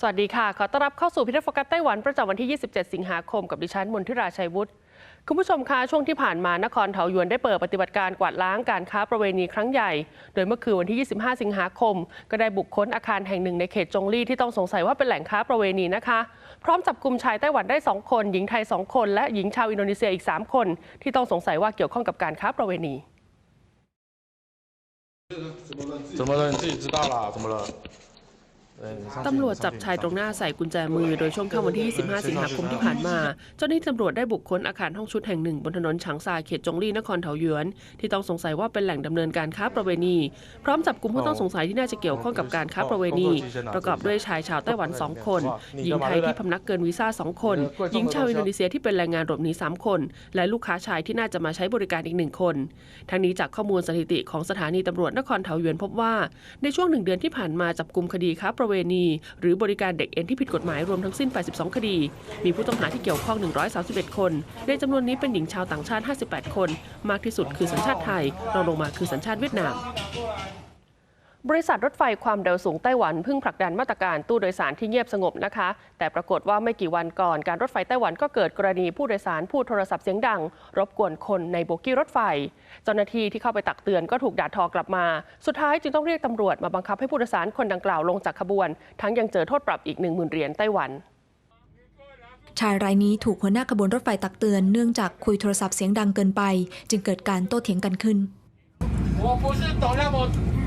สวัสดีค่ะ ขอต้อนรับเข้าสู่พิธีโฟกัสไต้หวันประจำวันที่ 27 สิงหาคมกับดิฉันมนทิราชัยวุฒิ คุณผู้ชมคะช่วงที่ผ่านมานครเถาหยวนได้เปิดปฏิบัติการกวาดล้างการค้าประเวณีครั้งใหญ่ โดยเมื่อคืนวันที่ 25 สิงหาคม ก็ได้บุกค้นอาคารแห่งหนึ่งในเขตจงลี่ที่ต้องสงสัยว่าเป็นแหล่งค้าประเวณีนะคะ พร้อมจับกลุ่มชายไต้หวันได้ 2 คน หญิงไทย 2 คน และหญิงชาวอินโดนีเซียอีก 3 คน ที่ต้องสงสัยว่าเกี่ยวข้องกับการค้าประเวณี 怎么了？你自己知道啦？怎么了？ ตำรวจจับชายตรงหน้าใส่กุญแจมือโดยช่วงค่ำวันที่ 25 สิงหาคมที่ผ่านมา เจ้าหน้าที่ตำรวจได้บุกค้นอาคารห้องชุดแห่งหนึ่งบนถนนฉางซาเขตจงลี่นครเทาหยวน ที่ต้องสงสัยว่าเป็นแหล่งดำเนินการค้าประเวณี พร้อมจับกลุ่มผู้ต้องสงสัยที่น่าจะเกี่ยวข้องกับการค้าประเวณี ประกอบด้วยชายชาวไต้หวัน 2 คน หญิงไทยที่พำนักเกินวีซ่า 2 คน หญิงชาวอินโดนีเซียที่เป็นแรงงานหลบหนี 3 คน และลูกค้าชายที่น่าจะมาใช้บริการอีกหนึ่งคน ทั้งนี้จากข้อมูลสถิติของสถานีตำรวจนครเทาหยวนพบว่าในช่วงหนึ่งเดือนที่ผ่านมาจับกลุ่มคดีค้าประเวณี หรือบริการเด็กเอ็นที่ผิดกฎหมายรวมทั้งสิ้น 82 คดี มีผู้ต้องหาที่เกี่ยวข้อง 131 คน ในจำนวนนี้เป็นหญิงชาวต่างชาติ 58 คน มากที่สุดคือสัญชาติไทยรองลงมาคือสัญชาติเวียดนาม บริษัทรถไฟความเร็วสูงไต้หวันเพิ่งผลักดันมาตรการตู้โดยสารที่เงียบสงบนะคะ แต่ปรากฏว่าไม่กี่วันก่อนการรถไฟไต้หวันก็เกิดกรณีผู้โดยสารพูดโทรศัพท์เสียงดัง รบกวนคนในโบกี้รถไฟ เจ้าหน้าที่ที่เข้าไปตักเตือนก็ถูกด่าทอกลับมา สุดท้ายจึงต้องเรียกตำรวจมาบังคับให้ผู้โดยสารคนดังกล่าวลงจากขบวน ทั้งยังเจอโทษปรับอีก 10,000เหรียญไต้หวันชายรายนี้ถูกหัวหน้าขบวนรถไฟตักเตือนเนื่องจากคุยโทรศัพท์เสียงดังเกินไป จึงเกิดการโต้เถียงกันขึ้น 我不是懂那么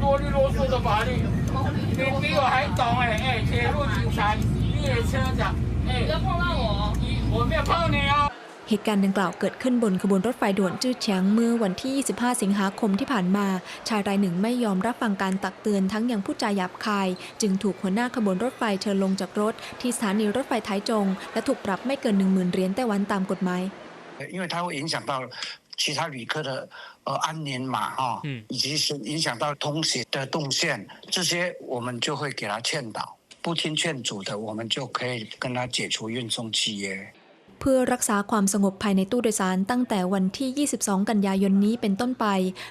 啰里啰嗦的法律，你比我还懂哎哎，铁路警察、列车长，哎，不要碰到我哦。你我没有碰你哦。 เหตุการณ์ดังกล่าวเกิดขึ้นบนขบวนรถไฟด่วนจื้อเฉียงเมื่อวันที่ 25 สิงหาคมที่ผ่านมา ชายรายหนึ่งไม่ยอมรับฟังการตักเตือนทั้งยังพูดจาหยาบคาย จึงถูกหัวหน้าขบวนรถไฟเชิญลงจากรถ ที่สถานีรถไฟท้ายจง และถูกปรับไม่เกิน 10,000เหรียญไต้หวันตามกฎหมาย 因为它会影响到其他旅客的 呃安宁嘛，哈、以及是影响到通行的动线，这些我们就会给他劝导。不听劝阻的，我们就可以跟他解除运送契约。 เพื่อรักษาความสงบภายในตู้โดยสารตั้งแต่วันที่ 22 กันยายนนี้เป็นต้นไป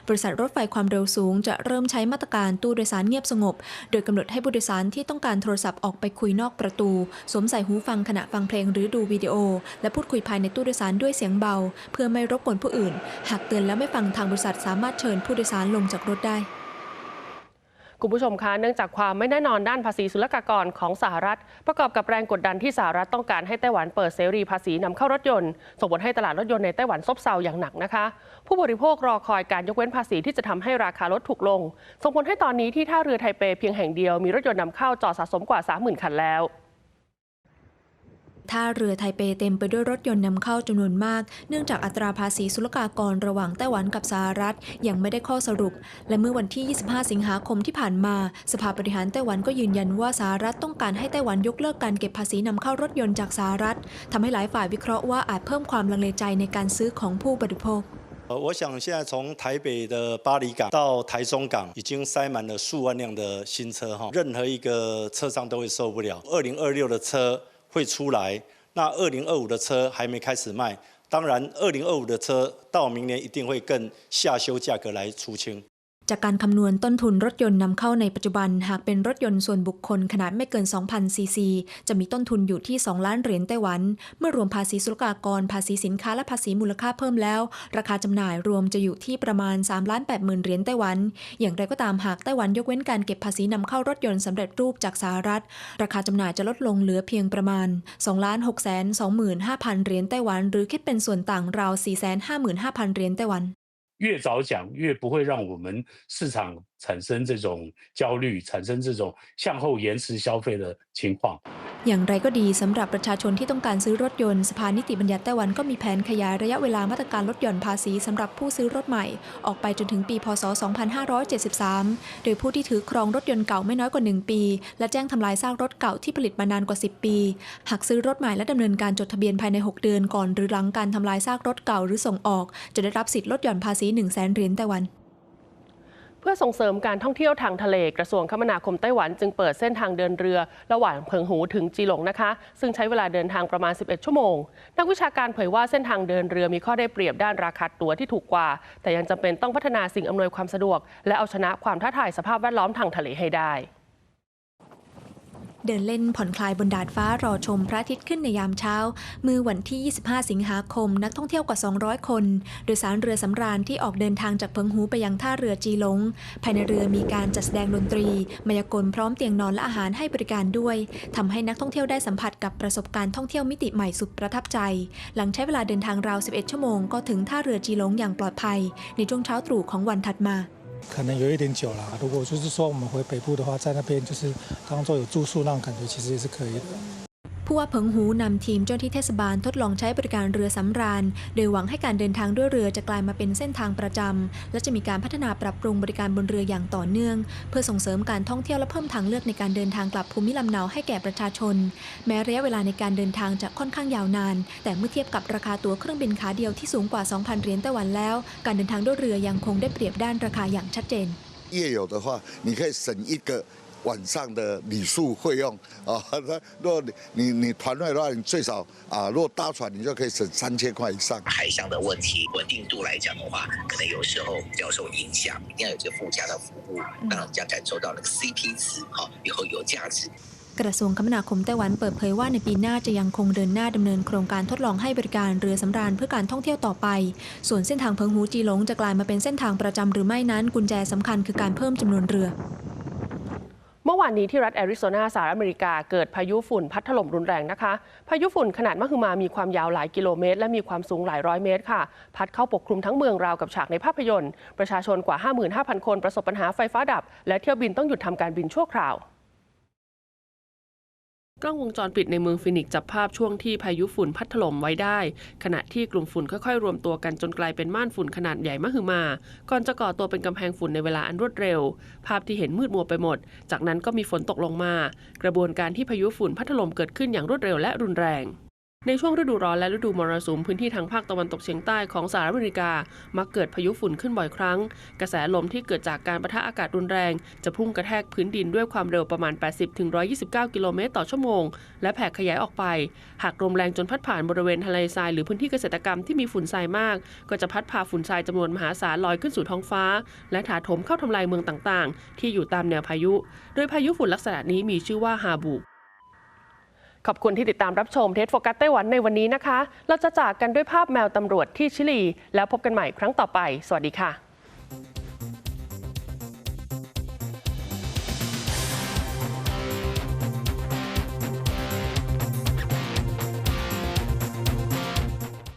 บริษัทรถไฟความเร็วสูงจะเริ่มใช้มาตรการตู้โดยสารเงียบสงบ โดยกำหนดให้ผู้โดยสารที่ต้องการโทรศัพท์ออกไปคุยนอกประตู สวมใส่หูฟังขณะฟังเพลงหรือดูวิดีโอ และพูดคุยภายในตู้โดยสารด้วยเสียงเบา เพื่อไม่รบกวนผู้อื่น หากเตือนแล้วไม่ฟังทางบริษัทสามารถเชิญผู้โดยสารลงจากรถได้ คุณผู้ชมคะเนื่องจากความไม่แน่นอนด้านภาษีศุลกากรของสหรัฐ ประกอบกับแรงกดดันที่สหรัฐต้องการให้ไต้หวันเปิดเสรีภาษีนำเข้ารถยนต์ส่งผลให้ตลาดรถยนต์ในไต้หวันซบเซาอย่างหนักนะคะ ผู้บริโภครอคอยการยกเว้นภาษีที่จะทำให้ราคารถถูกลง ส่งผลให้ตอนนี้ที่ท่าเรือไทเปเพียงแห่งเดียวมีรถยนต์นำเข้าจอดสะสมกว่า 30,000 คันแล้ว ท่าเรือไทเปเต็มไปด้วยรถยนต์นำเข้าจำนวนมาก เนื่องจากอัตราภาษีศุลกากรระหว่างไต้หวันกับสหรัฐยังไม่ได้ข้อสรุป และเมื่อวันที่ 25 สิงหาคมที่ผ่านมา สภาบริหารไต้หวันก็ยืนยันว่าสหรัฐต้องการให้ไต้หวันยกเลิกการเก็บภาษีนำเข้ารถยนต์จากสหรัฐทำให้หลายฝ่ายวิเคราะห์ว่าอาจเพิ่มความลังเลใจในการซื้อของผู้บริโภค 呃，我想现在从台北的巴黎港到台中港，已经塞满了数万辆的新车哈，任何一个车商都会受不了。二零二六的车 会出来，那二零二五的车还没开始卖，当然二零二五的车到明年一定会更下修价格来出清。 จากการคำนวณต้นทุนรถยนต์นำเข้าในปัจจุบัน หากเป็นรถยนต์ส่วนบุคคลขนาดไม่เกิน 2,000 ซีซี จะมีต้นทุนอยู่ที่ 2 ล้านเหรียญไต้หวัน เมื่อรวมภาษีศุลกากร ภาษีสินค้าและภาษีมูลค่าเพิ่มแล้ว ราคาจำหน่ายรวมจะอยู่ที่ประมาณ3ล้าน8หมื่นเหรียญไต้หวัน อย่างไรก็ตามหากไต้หวันยกเว้นการเก็บภาษีนำเข้ารถยนต์สำเร็จรูปจากสหรัฐ ราคาจำหน่ายจะลดลงเหลือเพียงประมาณ2ล้าน6 2 5 0 0 0เหรียญไต้หวัน หรือคิดเป็นส่วนต่างราว4 5 5 0 0 0เหรียญไต้หวัน 越早讲，越不会让我们市场产生这种焦虑，产生这种向后延迟消费的情况。 อย่างไรก็ดีสำหรับประชาชนที่ต้องการซื้อรถยนต์สภานิติบัญญัติไต้หวันก็มีแผนขยายระยะเวลามาตรการลดหย่อนภาษีสำหรับผู้ซื้อรถใหม่ ออกไปจนถึงปี พศ 2573 โดยผู้ที่ถือครองรถยนต์เก่าไม่น้อยกว่า 1 ปี และแจ้งทำลายซากรถเก่าที่ผลิตมานานกว่า 10 ปี หากซื้อรถใหม่และดำเนินการจดทะเบียนภายใน 6 เดือนก่อน หรือหลังการทำลายซากรถเก่าหรือส่งออก จะได้รับสิทธิ์ลดหย่อนภาษี 1 0 0 0 0แสนเหรียญไต้หวัน เพื่อส่งเสริมการท่องเที่ยวทางทะเลกระทรวงคมนาคมไต้หวันจึงเปิดเส้นทางเดินเรือ ระหว่างเพิงหูถึงจีหลงนะคะ ซึ่งใช้เวลาเดินทางประมาณ 11 ชั่วโมง นักวิชาการเผยว่าเส้นทางเดินเรือมีข้อได้เปรียบด้านราคาตั๋วที่ถูกกว่า แต่ยังจำเป็นต้องพัฒนาสิ่งอำนวยความสะดวก และเอาชนะความท้าทายสภาพแวดล้อมทางทะเลให้ได้ เดินเล่นผ่อนคลายบนดาดฟ้ารอชมพระอาทิตย์ขึ้นในยามเช้า มือวันที่ 25 สิงหาคม นักท่องเที่ยวกว่า 200 คน โดยสารเรือสำราญที่ออกเดินทางจากเพิงหูไปยังท่าเรือจีหลง ภายในเรือมีการจัดแสดงดนตรี มายากลพร้อมเตียงนอนและอาหารให้บริการด้วยทำให้นักท่องเที่ยวได้สัมผัสกับประสบการณ์ท่องเที่ยวมิติใหม่สุดประทับใจ หลังใช้เวลาเดินทางราว 11 ชั่วโมงก็ถึงท่าเรือจีหลงอย่างปลอดภัย ในช่วงเช้าตรู่ของวันถัดมา 可能有一点久了。如果就是说我们回北部的话，在那边就是当做有住宿那种感觉，其实也是可以的。 ผู้ว่าเพิงหูนำทีมเจ้าหน้าที่เทศบาลทดลองใช้บริการเรือสำราญ โดยหวังให้การเดินทางด้วยเรือจะกลายมาเป็นเส้นทางประจำ และจะมีการพัฒนาปรับปรุงบริการบนเรืออย่างต่อเนื่อง เพื่อส่งเสริมการท่องเที่ยวและเพิ่มทางเลือกในการเดินทางกลับภูมิลำเนาให้แก่ประชาชน แม้ระยะเวลาในการเดินทางจะค่อนข้างยาวนาน แต่เมื่อเทียบกับราคาตั๋วเครื่องบินขาเดียวที่สูงกว่า 2,000 เหรียญไต้หวันแล้ว การเดินทางด้วยเรือยังคงได้เปรียบด้านราคาอย่างชัดเจน 夜游的话，你可以省一个 晚上的旅宿费用啊。那如果你你你团队的话，你最少啊，如果搭船，你就可以省三千块以上。海象的问题，稳定度来讲的话，可能有时候比较受影响。一定要有这个附加的服务，让人家感受到那个 CP 值，好，以后有价值。 กระทรวงคมนาคมไต้หวันเปิดเผยว่าในปีหน้าจะยังคงเดินหน้าดำเนินโครงการทดลองให้บริการเรือสำราญเพื่อการท่องเที่ยวต่อไป ส่วนเส้นทางเพิงหูจีหลงจะกลายมาเป็นเส้นทางประจำหรือไม่นั้น กุญแจสำคัญคือการเพิ่มจำนวนเรือ เมื่อวานนี้ที่รัฐแอริโซนาสหรัฐอเมริกาเกิดพายุฝุ่นพัดถล่มรุนแรงนะคะ พายุฝุ่นขนาดมหึมามีความยาวหลายกิโลเมตร และมีความสูงหลายร้อยเมตรค่ะ พัดเข้าปกคลุมทั้งเมืองราวกับฉากในภาพยนตร์ ประชาชนกว่า 55,000 คนประสบปัญหาไฟฟ้าดับ และเที่ยวบินต้องหยุดทำการบินชั่วคราว กล้องวงจรปิดในเมืองฟินิกซ์จับภาพช่วงที่พายุฝุ่นพัดถล่มไว้ได้ ขณะที่กลุ่มฝุ่นค่อยๆ รวมตัวกันจนกลายเป็นม่านฝุ่นขนาดใหญ่มหึมา ก่อนจะก่อตัวเป็นกำแพงฝุ่นในเวลาอันรวดเร็ว ภาพที่เห็นมืดมัวไปหมด จากนั้นก็มีฝนตกลงมา กระบวนการที่พายุฝุ่นพัดถล่มเกิดขึ้นอย่างรวดเร็วและรุนแรง ในช่วงฤดูร้อนและฤดูมรสุมพื้นที่ทางภาคตะวันตกเฉียงใต้ของสหรัฐอเมริกา มักเกิดพายุฝุ่นขึ้นบ่อยครั้ง กระแสลมที่เกิดจากการประทะอากาศรุนแรง จะพุ่งกระแทกพื้นดินด้วยความเร็วประมาณ 80-129 กิโลเมตรต่อชั่วโมง และแผ่ขยายออกไป หากลมแรงจนพัดผ่านบริเวณทะเลทรายหรือพื้นที่เกษตรกรรมที่มีฝุ่นทรายมาก ก็จะพัดพาฝุ่นทรายจำนวนมหาศาลลอยขึ้นสู่ท้องฟ้า และถาโถมเข้าทำลายเมืองต่างๆ ที่อยู่ตามแนวพายุ โดยพายุฝุ่นลักษณะนี้มีชื่อว่าฮาบุ ขอบคุณที่ติดตามรับชมเทสโฟกัสไต้หวันในวันนี้นะคะ เราจะจากกันด้วยภาพแมวตำรวจที่ชิลี แล้วพบกันใหม่ครั้งต่อไป สวัสดีค่ะ